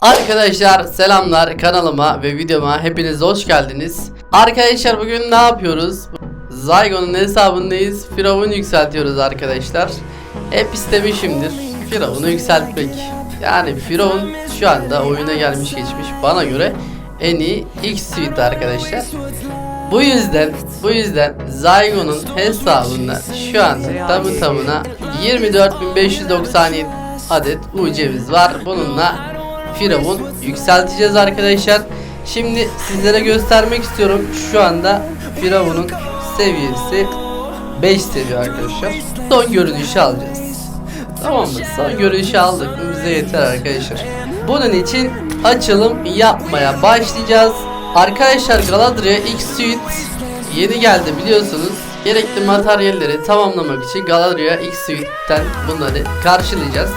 Arkadaşlar selamlar kanalıma ve videoma hepiniz hoş geldiniz. Arkadaşlar bugün ne yapıyoruz? Zygon'un hesabındayız. Firavun yükseltiyoruz arkadaşlar. Hep istemişimdir Firavun'u yükseltmek. Yani Firavun şu anda oyuna gelmiş geçmiş bana göre en iyi X suite arkadaşlar. Bu yüzden bu yüzden Zygon'un hesabında şu anda tamı tamına 24.597 adet UC'miz var. Bununla Firavun yükselteceğiz arkadaşlar. Şimdi sizlere göstermek istiyorum. Şu anda Firavun'un seviyesi 5 seviye arkadaşlar. Son görünüşü alacağız. Tamam mı? Son görünüşü aldık bize yeter arkadaşlar. Bunun için açılım yapmaya başlayacağız. Arkadaşlar Galadriel X Suite yeni geldi biliyorsunuz. Gerekli materyalleri tamamlamak için Galadriel X Suite'ten bunları karşılayacağız.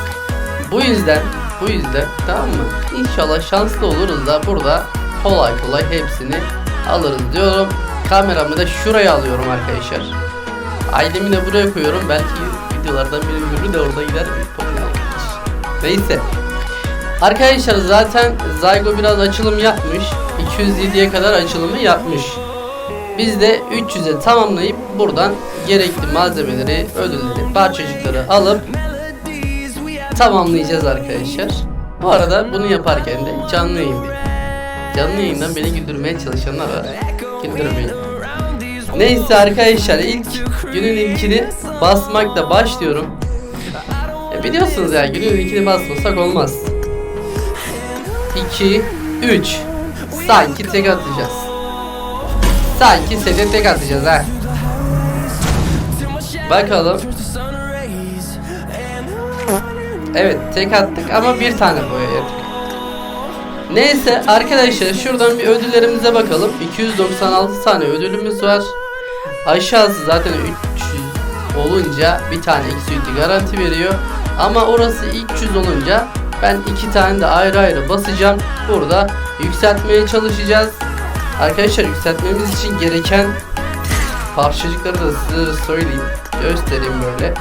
Bu yüzden bu yüzden tamam mı? İnşallah şanslı oluruz da burada kolay kolay hepsini alırız diyorum. Kameramı da şuraya alıyorum arkadaşlar. Ailemi de buraya koyuyorum. Belki videolardan biri görür de orada gider. Neyse. Arkadaşlar zaten Zygo biraz açılım yapmış. 207'ye kadar açılımı yapmış. Biz de 300'e tamamlayıp buradan gerekli malzemeleri, ödülleri, parçacıkları alıp tamamlayacağız arkadaşlar. Bu arada bunu yaparken de canlı yayındayım. Canlı yayından beni güldürmeye çalışanlar var. Güldürmeyin. Neyse arkadaşlar ilk günün ilkini basmakla başlıyorum. E biliyorsunuz ya günün ilkini basmasak olmaz. 2 3 Sanki tek atacağız. Sanki sete tek atacağız ha. Bakalım. Evet tek attık ama bir tane boya yedik. Neyse arkadaşlar şuradan bir ödüllerimize bakalım. 296 tane ödülümüz var. Aşağısı zaten 300 olunca bir tane X garanti veriyor. Ama orası 300 olunca ben iki tane de ayrı ayrı basacağım. Burada yükseltmeye çalışacağız. Arkadaşlar yükseltmemiz için gereken parçacıkları da size söyleyeyim. Göstereyim böyle.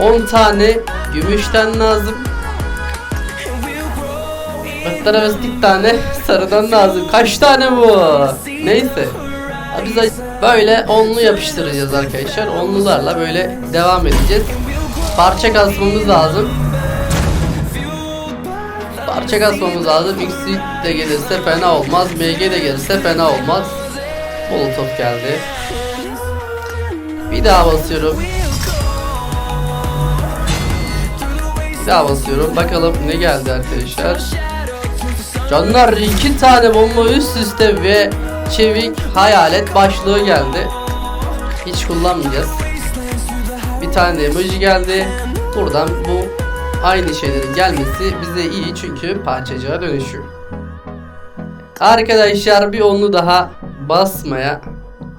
10 tane gümüşten lazım. Hatta bir tane sarıdan lazım. Kaç tane bu? Neyse. Biz böyle onlu yapıştıracağız arkadaşlar. Onlularla böyle devam edeceğiz. Parça kasmamız lazım. Parça kasmamız lazım. X de gelirse fena olmaz. MG de gelirse fena olmaz. Molotov geldi. Bir daha basıyorum. Daha basıyorum. Bakalım ne geldi arkadaşlar. Canlar iki tane bomba üst üste ve çevik hayalet başlığı geldi. Hiç kullanmayacağız. Bir tane emoji geldi. Buradan bu aynı şeylerin gelmesi bize iyi çünkü parçacığa dönüşüyor. Arkadaşlar bir onlu daha basmaya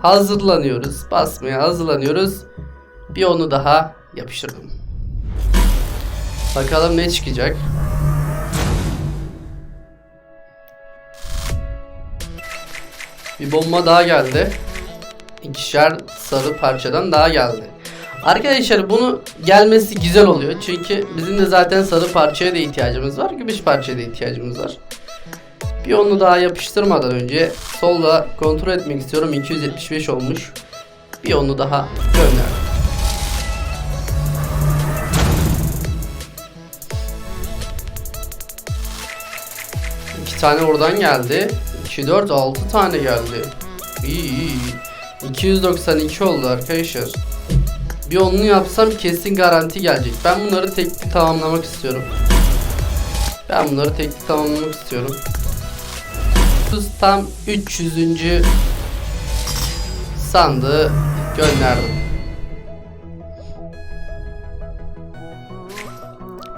hazırlanıyoruz. Basmaya hazırlanıyoruz. Bir onu daha yapıştırdım. Bakalım ne çıkacak. Bir bomba daha geldi. İkişer sarı parçadan daha geldi. Arkadaşlar bunu gelmesi güzel oluyor. Çünkü bizim de zaten sarı parçaya da ihtiyacımız var. Gümüş parçaya da ihtiyacımız var. Bir onu daha yapıştırmadan önce solda kontrol etmek istiyorum. 275 olmuş. Bir onu daha gönderdim. Tane oradan geldi. 2, 4, 6 tane geldi. İyi iyi. 292 oldu arkadaşlar. Bir onlu yapsam kesin garanti gelecek. Ben bunları tekli tamamlamak istiyorum. Ben bunları tekli tamamlamak istiyorum. Tam 300. sandığı gönderdim.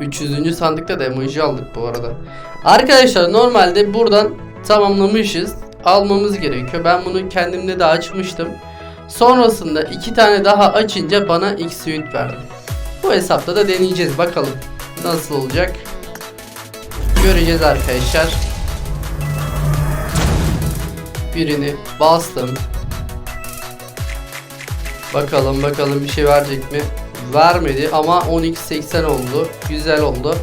300. sandıkta da emoji aldık bu arada. Arkadaşlar normalde buradan tamamlamışız. Almamız gerekiyor. Ben bunu kendimde de açmıştım. Sonrasında iki tane daha açınca bana X suite verdi. Bu hesapta da deneyeceğiz bakalım nasıl olacak. Göreceğiz arkadaşlar. Birini bastım. Bakalım bakalım bir şey verecek mi? Vermedi ama 10x80 oldu. Güzel oldu.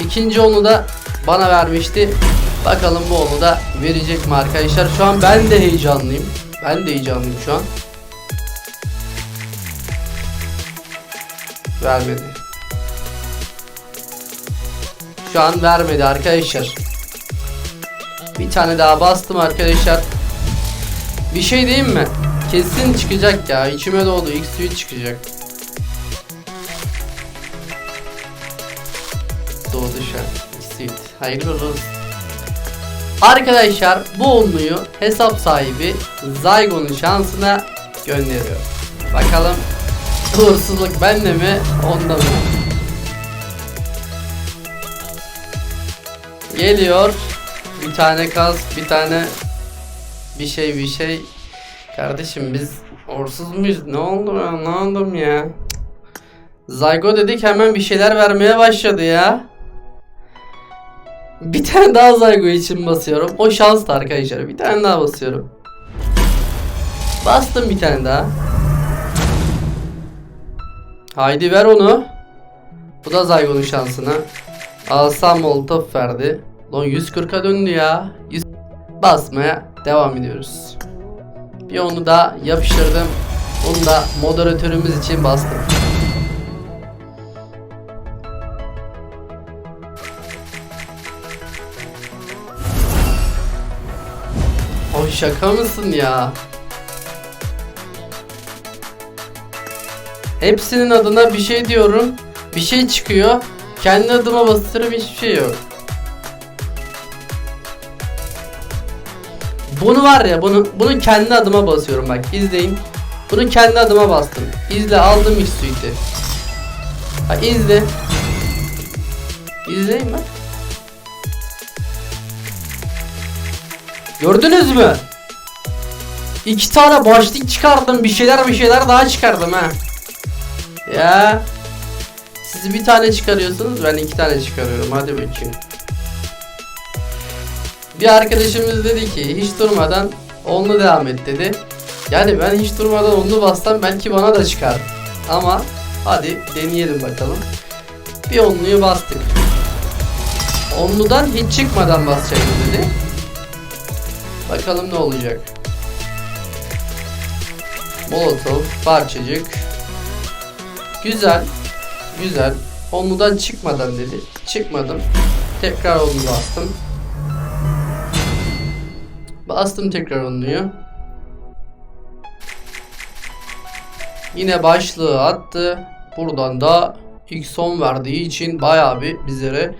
İkinci onu da bana vermişti. Bakalım bu onu da verecek mi arkadaşlar? Şu an ben de heyecanlıyım. Ben de heyecanlıyım şu an. Vermedi. Şu an vermedi arkadaşlar. Bir tane daha bastım arkadaşlar. Bir şey diyeyim mi? Kesin çıkacak ya. İçime doğdu. X3 çıkacak. Doğdu şu. X3. Hayırlı olsun. Arkadaşlar bu onluyu hesap sahibi Zygon'un şansına gönderiyor. Bakalım uğursuzluk bende mi onda mı? Geliyor. Bir tane kaz, bir tane bir şey bir şey. Kardeşim biz orsuz muyuz? Ne oldu ben anlamadım ya. Zygo dedik hemen bir şeyler vermeye başladı ya. Bir tane daha Zygo için basıyorum. O şanslı arkadaşlar. Bir tane daha basıyorum. Bastım bir tane daha. Haydi ver onu. Bu da Zygo'nun şansına. Asam Molotov verdi. Lan 140'a döndü ya. 100... Basmaya devam ediyoruz. Bir onu da yapıştırdım. Onu da moderatörümüz için bastım. Şaka mısın ya? Hepsinin adına bir şey diyorum. Bir şey çıkıyor. Kendi adıma bastırıp hiçbir şey yok. Bunu var ya bunu bunu kendi adıma basıyorum bak izleyin. Bunu kendi adıma bastım. İzle aldım X suite'i. Ha izle. İzleyin bak. Gördünüz mü? İki tane başlık çıkardım. Bir şeyler bir şeyler daha çıkardım ha. Ya. Siz bir tane çıkarıyorsunuz. Ben iki tane çıkarıyorum. Hadi bakayım. Bir arkadaşımız dedi ki hiç durmadan onlu devam et dedi. Yani ben hiç durmadan onlu bassam belki bana da çıkar. Ama hadi deneyelim bakalım. Bir onluyu bastık. Onludan hiç çıkmadan basacağız dedi. Bakalım ne olacak. Molotov, parçacık. Güzel. Güzel. Onludan çıkmadan dedi. Çıkmadım. Tekrar onu bastım. Bastım tekrar onluyu. Yine başlığı attı. Buradan da X10 verdiği için bayağı bir bizlere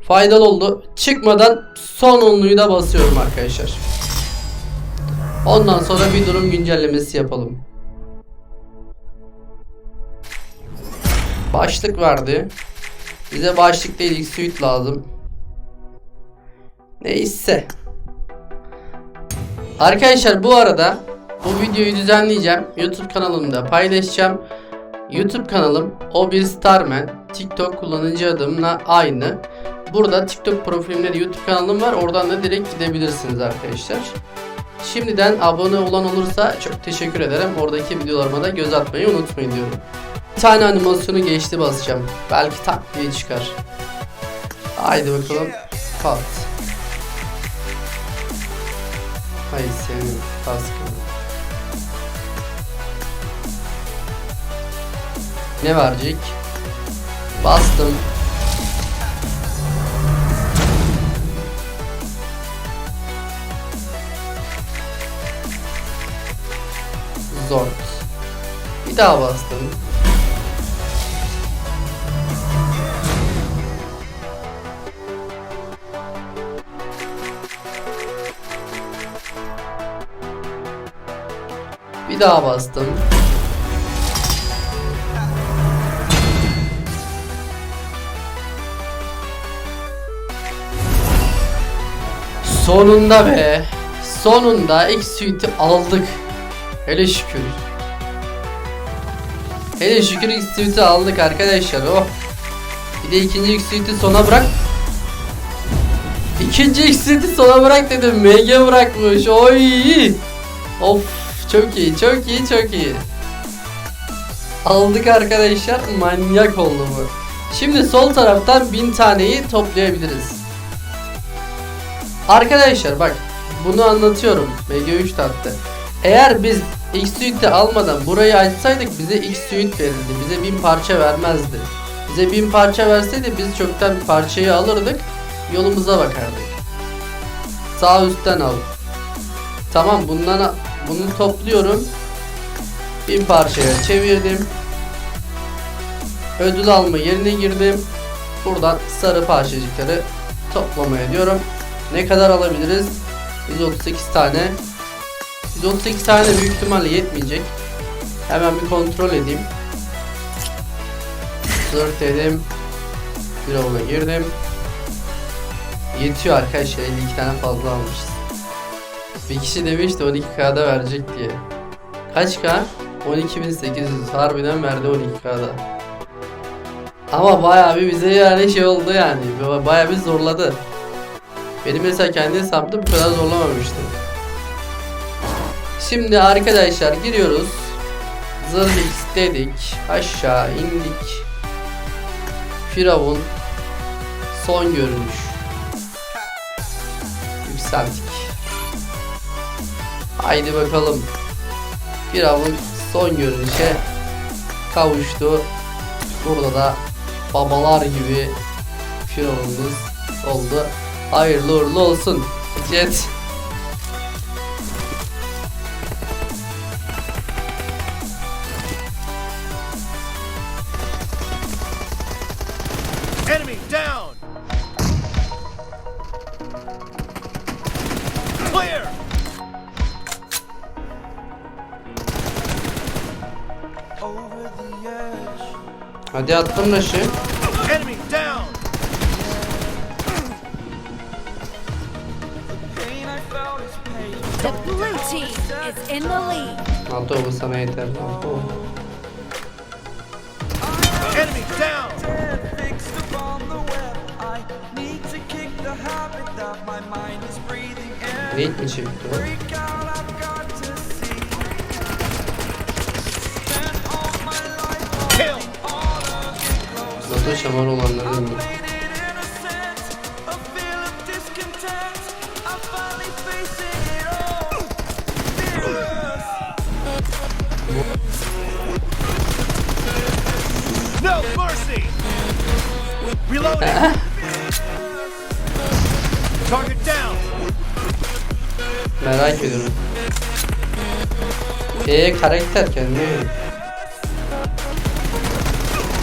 faydalı oldu. Çıkmadan son onluyu da basıyorum arkadaşlar. Ondan sonra bir durum güncellemesi yapalım. Başlık verdi. Bize başlık değil X suite lazım. Neyse. Arkadaşlar bu arada bu videoyu düzenleyeceğim. YouTube kanalımda paylaşacağım. YouTube kanalım O1 Starman. TikTok kullanıcı adımla aynı. Burada TikTok profilimde de YouTube kanalım var. Oradan da direkt gidebilirsiniz arkadaşlar. Şimdiden abone olan olursa çok teşekkür ederim. Oradaki videolarıma da göz atmayı unutmayın diyorum. Tane animasyonu geçti basacağım. Belki tak diye çıkar. Haydi bakalım. Pat. Hay senin kaskın. Ne verecek? Bastım. Zor. Bir daha bastım. Daha bastım. Sonunda be. Sonunda X suite'i aldık. Hele şükür. Hele şükür X suite'i aldık arkadaşlar. Oh. Bir de ikinci X suite'i sona bırak. İkinci X suite'i sona bırak dedim. MG bırakmış. Oy. Of. Çok iyi, çok iyi, çok iyi. Aldık arkadaşlar. Manyak oldu bu. Şimdi sol taraftan bin taneyi toplayabiliriz. Arkadaşlar bak bunu anlatıyorum. MG3 tattı. Eğer biz X suite'i almadan burayı açsaydık bize X suite verirdi. Bize bin parça vermezdi. Bize bin parça verseydi biz çoktan parçayı alırdık. Yolumuza bakardık. Sağ üstten al. Tamam bundan bunu topluyorum. Bin parçaya çevirdim. Ödül alma yerine girdim. Buradan sarı parçacıkları toplamaya diyorum. Ne kadar alabiliriz? 138 tane. 138 tane büyük ihtimalle yetmeyecek. Hemen bir kontrol edeyim. Zırt dedim. Bir avuna girdim. Yetiyor arkadaşlar 52 tane fazla almışız. Bir kişi demişti 12k'da verecek diye. Kaç k? 12.800 harbiden verdi 12k'da. Ama bayağı bir bize yani şey oldu yani. Bayağı bir zorladı. Benim mesela kendi hesabımda bu kadar zorlamamıştım. Şimdi arkadaşlar giriyoruz. Zırh dedik. Aşağı indik. Firavun. Son görünüş. Yükselttik. Haydi bakalım. Firavun son görünüşe kavuştu. Burada da babalar gibi Firavunumuz oldu. Hayırlı uğurlu olsun. Jet. Hadi attım is pain. The blue team is in the lead. Alto bu sana yeter. Alto. Enemy down! Dead, fixed upon the facing it all. Fearless. No mercy! Reloading! Target down! Merak ediyorum. Eee karakter kendine.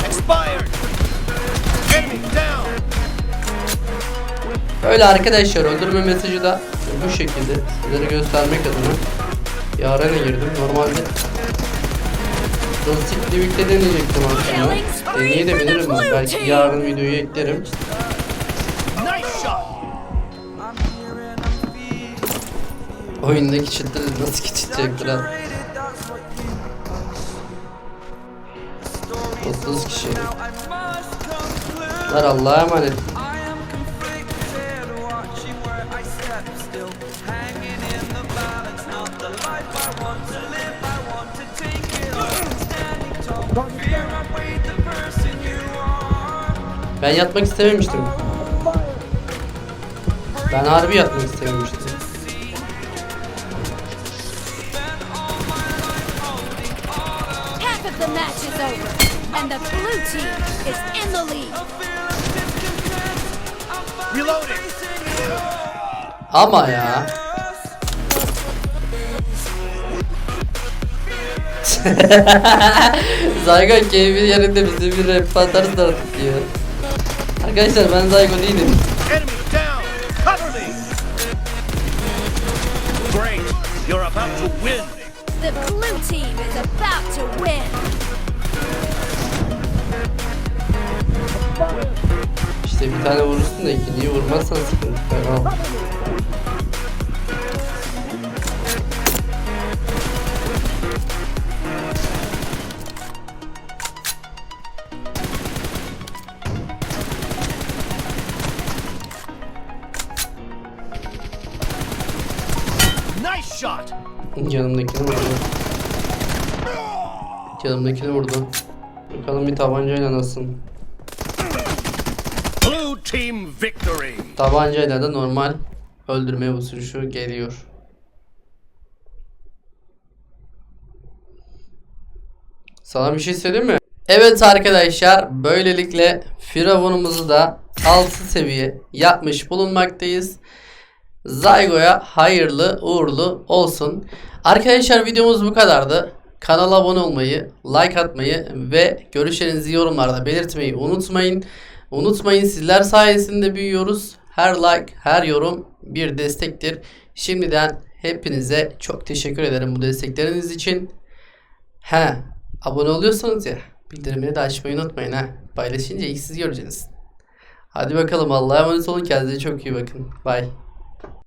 Expired! Öyle arkadaşlar öldürme mesajı da bu şekilde sizlere göstermek adına yarına girdim. Normalde Klasik Livik'te deneyecektim aslında. Deneyebilirim ben. Belki yarın videoyu eklerim. Oyundaki çitleri nasıl you Story 30 kişi. Allah'a emanet. Ben yatmak istememiştim. Ben harbi yatmak istememiştim. Half of the match is over, and the blue team is in the lead. Reloading! Ama ya. Zygon keyfi yerinde bize bir rap atarız da artık ya. Arkadaşlar ben Zygon değilim. Enemy down! Cover me! Great! You're about to win! The blue team is about to win. İşte bir tane vurursun da ikinciyi vurmazsan sıkıntı. Tamam. Nice shot! Canımdakini vurdu. Canımdakini vurdu. Bakalım bir tabancayla nasıl. Blue team victory! Tabancayla da normal öldürmeye bu sürüşü geliyor. Sana bir şey söyleyeyim mi? Evet arkadaşlar böylelikle Firavunumuzu da 6 seviye yapmış bulunmaktayız. Zygo'ya hayırlı uğurlu olsun. Arkadaşlar videomuz bu kadardı. Kanala abone olmayı, like atmayı ve görüşlerinizi yorumlarda belirtmeyi unutmayın. Unutmayın sizler sayesinde büyüyoruz. Her like, her yorum bir destektir. Şimdiden hepinize çok teşekkür ederim bu destekleriniz için. He, abone oluyorsanız ya bildirimleri de açmayı unutmayın ha. Paylaşınca ilk siz göreceksiniz. Hadi bakalım Allah'a emanet olun kendinize çok iyi bakın. Bye.